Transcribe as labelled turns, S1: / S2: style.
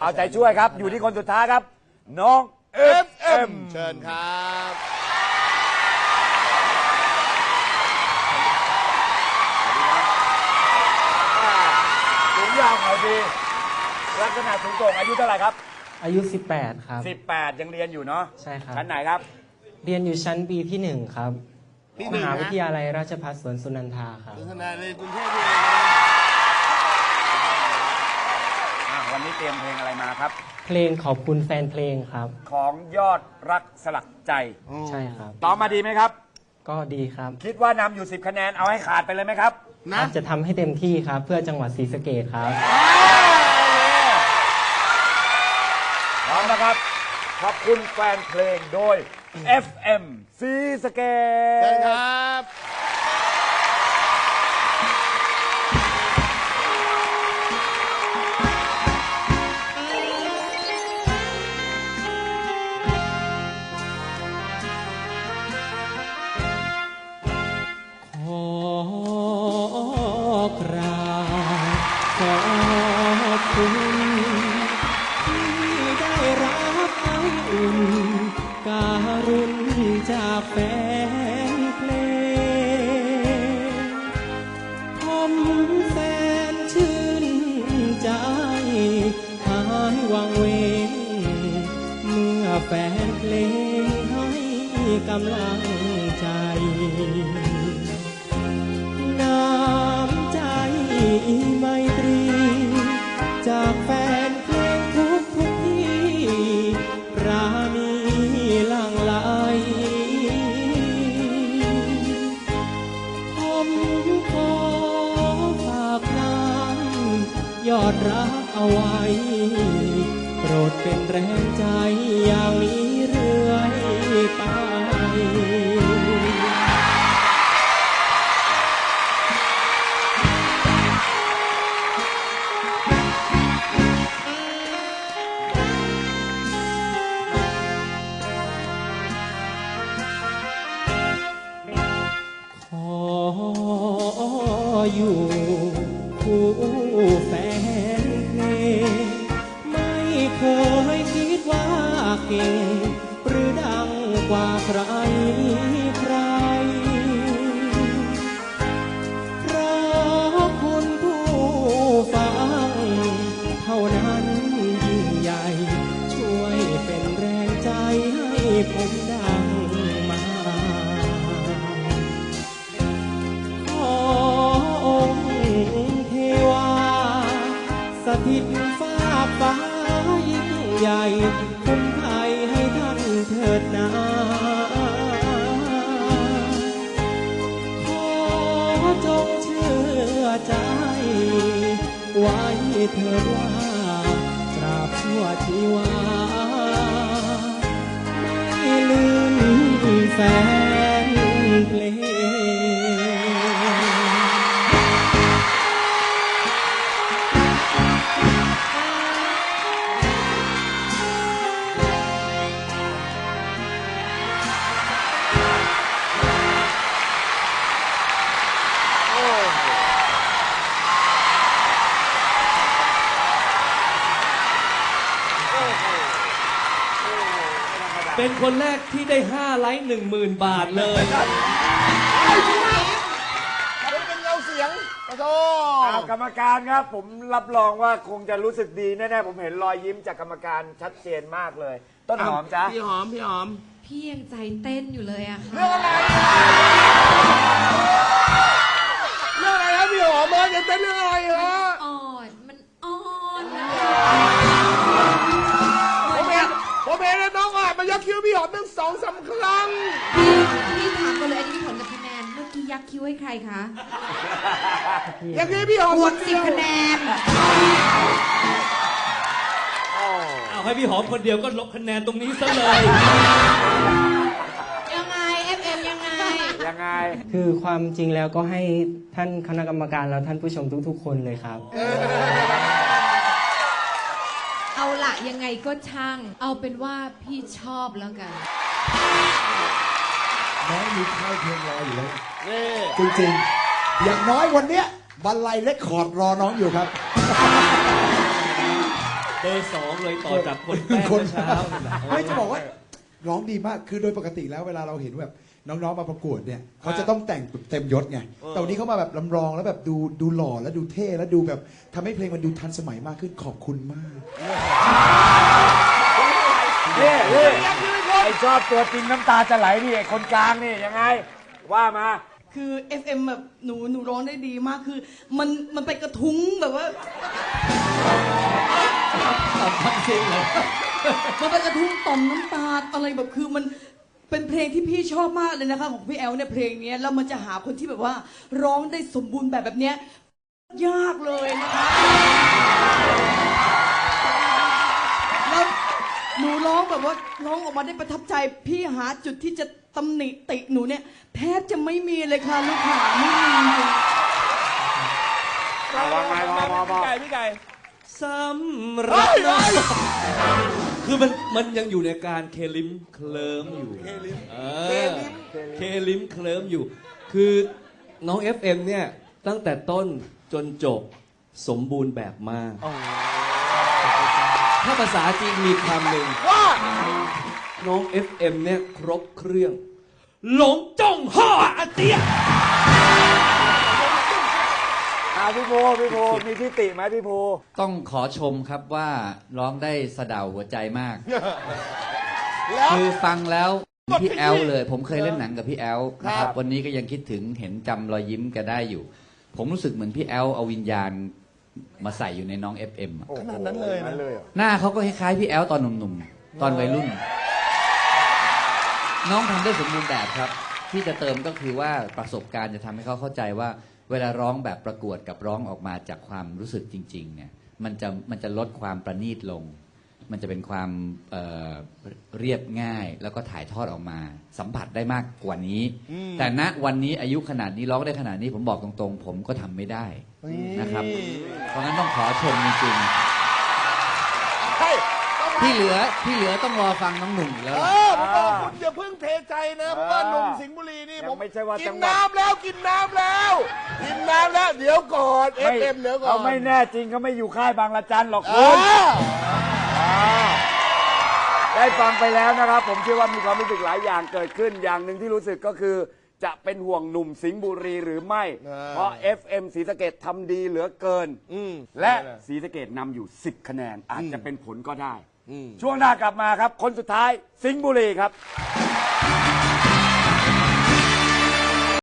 S1: เอาใจช่วยครับ อยู่ที่คนสุดท้ายครับ น้อง FM
S2: เชิญครับ
S1: สูงยาวเขาดีลักษณะสูงโปร่งอายุเท่าไหร่ครับ
S3: อายุ 18 ครับ
S1: 18 ยังเรียนอยู่เนาะ
S3: ใช่ครับ
S1: ชั้นไหนครับ
S3: เรียนอยู่ชั้นปีที่หนึ่งครับ
S2: ปีห
S3: ม
S2: นึ่ง
S3: หา
S2: นะ
S3: วิทยาลัยราชภัฏสวนสุนันทาครับ
S2: สนทนาในกรุงเทพนี่เองนะ
S1: วันนี้เตรียมเพลงอะไรมาครับ
S3: เพลงขอบคุณแฟนเพลงครับ
S1: ของยอดรักสลักใจ
S3: ใช่ครับ
S1: ตอบมาดีไหมครับ
S3: ก็ดีครับ
S1: คิดว่านำอยู่ 10 คะแนนเอาให้ขาดไปเลยไหมครับ
S2: นะ
S3: อาจจะทำให้เต็มที่ครับ เพื่อจังหวัดศรีสะเกดครับ
S1: พร้อมนะครับ ขอบคุณแฟนเพลงโดย FM ซีสเก
S2: เชิญ
S1: ต
S2: ครับ
S3: แฟนเพลงให้กำลังใจ น้ำใจไมตรี จากแฟนเพลงทุกทุกที่รามีหลังไหลผมขอฝากน้ำยอดรักเอาไว้ รดเป็นแรงใจอย่างนี้เรื่อยไป ใครใครราะคุณผู้ฟังเท่านั้นยิ่งใหญ่ ช่วยเป็นแรงใจให้ผมดังมา ขอองค์เทวา สถิตฟ้าฟ้ายิ่งใหญ่คุ้มไทยให้ท่านเถิดนา ไว้เถิดว่าตราบชั่วชีวาไม่ลืมแฟน เป็
S4: นคนแรกที่ได้ 5 ไลค์1 0,000 บาทเลย
S2: เป็นเงาเสียงขอโท
S1: เอา
S2: ษ
S1: กรรมการครับ ผมรับรองว่าคงจะรู้สึกดีแน่ๆผมเห็นรอยยิ้มจากกรรมการชัดเจนมากเลย ต้นหอมจ้ะ
S2: พี่หอมพี่หอม
S5: พี่ยังใจเต้นอยู่เลยอะค่ะ
S2: เรื่องอะไรเรื่องอะไรครับพี่หอมเบิร์ดจะเป็นเรื่องอะไรฮะ
S5: อ่อ
S2: ยักคิ้วพี่หอมตั้งสองสามครั้ง
S5: พี่พี่ถามกันเลยอันนี้ผลกับคะแนน เมื่อกี้ยักคิ้วให้ใครคะ
S2: ยักคิ้วพี่หอม
S5: บวก
S2: คน
S5: สิ
S2: เดี
S5: บ
S2: ยว
S5: คะแนน
S4: เอาให้พี่หอมคนเดียวก็ลบคะแนนตรงนี้ซะเลย
S5: ยังไง FM ยังไง
S1: ยังไง
S3: คือความจริงแล้วก็ให้ท่านคณะกรรมการแล้วท่านผู้ชมทุกๆ คนเลยครับ
S5: เอาละ ยังไงก็ช่าง เอาเป็นว่าพี่ชอบแล้วกัน
S6: น้องมีค่ายเพลงรออยู่แล้ว
S2: นี่
S6: จริงๆ อย่างน้อยวันเนี้ยบันไลเลคคอร์ดรอน้องอยู่ครับ
S4: เบอร์สองเลยต่อจากคนแรก
S6: คน
S4: เมื่อเช้านั่นน่ะ
S6: ไม่จะบอกว่าร้องดีมากคือโดยปกติแล้วเวลาเราเห็นแบบ น้องๆมาประกวดเนี่ยเขาจะต้องแต่งเต็มยศไงแต่วันนี้เขามาแบบลำลองแล้วแบบดูดูหล่อแล้วดูเท่แล้วดูแบบทำให้เพลงมันดูทันสมัยมากขึ้นขอบคุณมาก
S1: นี่นี่ไอชอบตัวจริงน้ำตาจะไหลนี่ไอ้คนกลางนี่ยังไง ว่ามา
S7: คือ FM แบบหนูหนูร้องได้ดีมากคือ มันมันไปกระทุ้งแบบว่า
S4: ฟังเสียงเลย
S7: มันไปกระทุ้งต่อมน้ำตาอะไรแบบคือมัน เป็นเพลงที่พี่ชอบมากเลยนะคะของพี่แอลเนี่ยเพลงเนี้ยแล้วมันจะหาคนที่แบบว่า ร้องได้สมบูรณ์แบบแบบเนี้ยยากเลยนะคะแล้วหนูร้องแบบว่าร้องออกมาได้ประทับใจ พี่หาจุดที่จะตำหนิติหนูเนี่ยแทบจะไม่มีเลยค่ะลูกขาไม่มีจริง
S1: เอาว่าไงพอพอพอ
S2: พี่ไก่พี่ไก่
S4: สำหรับน้อง คือมันมันยังอยู่ในการเคลิมเคลิมอยู่เคลิมเคลิมเคลิมอยู่ คือน้อง FM เนี่ยตั้งแต่ต้นจนจบสมบูรณ์แบบมาก ถ้าภาษาจีนมีคำหนึ่ง
S2: ว่า
S4: น้อง FM เนี่ยครบเครื่อง หลงจงห่ออาเตีย
S1: อาพี่โพพี่โพมีทิติไหมพี่โพ
S8: ต้องขอชมครับว่าร้องได้สะเดาหัวใจมาก
S2: แล้ว
S8: คือฟังแล้ว
S2: หมด
S8: พี่
S2: ที่
S8: แอลเลย ผมเคยเล่นหนังกับพี่แอลนะค
S2: ครั
S8: รับ
S2: บ
S8: วันนี้ก็ยังคิดถึงเห็นจำรอยยิ้มแกได้อยู่ ผมรู้สึกเหมือนพี่แอลเอาวิญญาณมาใส่อยู่ในน้อง FM อะ
S2: ขนาดนั้นเลยนะ
S1: เลยเหรอ
S8: หน้าเขาก็คล้ายๆพี่แอลตอนหนุ่มๆ ตอนวัยรุ่น น้องทำได้สมบูรณ์แบบครับ ที่จะเติมก็คือว่าประสบการณ์จะทำให้เขาเข้าใจว่า เวลาร้องแบบประกวดกับร้องออกมาจากความรู้สึกจริงๆเนี่ยมันจะมันจะลดความประณีตลง มันจะเป็นความเอ่อเรียบง่าย แล้วก็ถ่ายทอดออกมา สัมผัสได้มากกว่านี้แต่ณวันนี้อายุขนาดนี้ร้องได้ขนาดนี้ผมบอกตรงๆ ผมก็ทำไม่ได้นะครับ เพราะงั้นต้องขอชมจริงๆ
S2: ใช่ต้อง
S8: ที่เหลือที่เหลือต้องรอฟังน้องหนุ่มอีกแล้ว
S2: เอ
S8: ล่ะ
S2: อผมบอกคุณอย่าเพิ่งเทใจนะเพราะว่าหนุ่มสิงห์บุรีนี่
S1: ยัง
S2: ผม
S1: ไม่ใช่ว่า
S2: กิ
S1: จั
S2: น
S1: งหวัด
S2: น้ำแล้วกินน้ำแล้วกินน้ำแล้วเดี๋ยวก่อนเอฟเอ็มเดี๋ยวก่อน
S1: เขาไม่แน่จริงเขาไม่อยู่ค่ายบางละจันหรอก
S2: เอ
S1: คุณ
S2: อ
S1: ได้ฟังไปแล้วนะครับ ผมเชื่อว่ามีความรู้สึกหลายอย่างเกิดขึ้นอย่างหนึ่งที่รู้สึกก็คือ จะเป็นห่วงหนุ่มสิงห์บุรีหรือไม่
S2: อ่า
S1: เพราะ FM ศรีสะเกดทำดีเหลือเกิน
S2: อืม
S1: และศรีสะเกดนำอยู่ 10 คะแนนอาจจะเป็นผลก็ได้
S2: อืม
S1: ช่วงหน้ากลับมาครับ คนสุดท้ายสิงห์บุรีครับ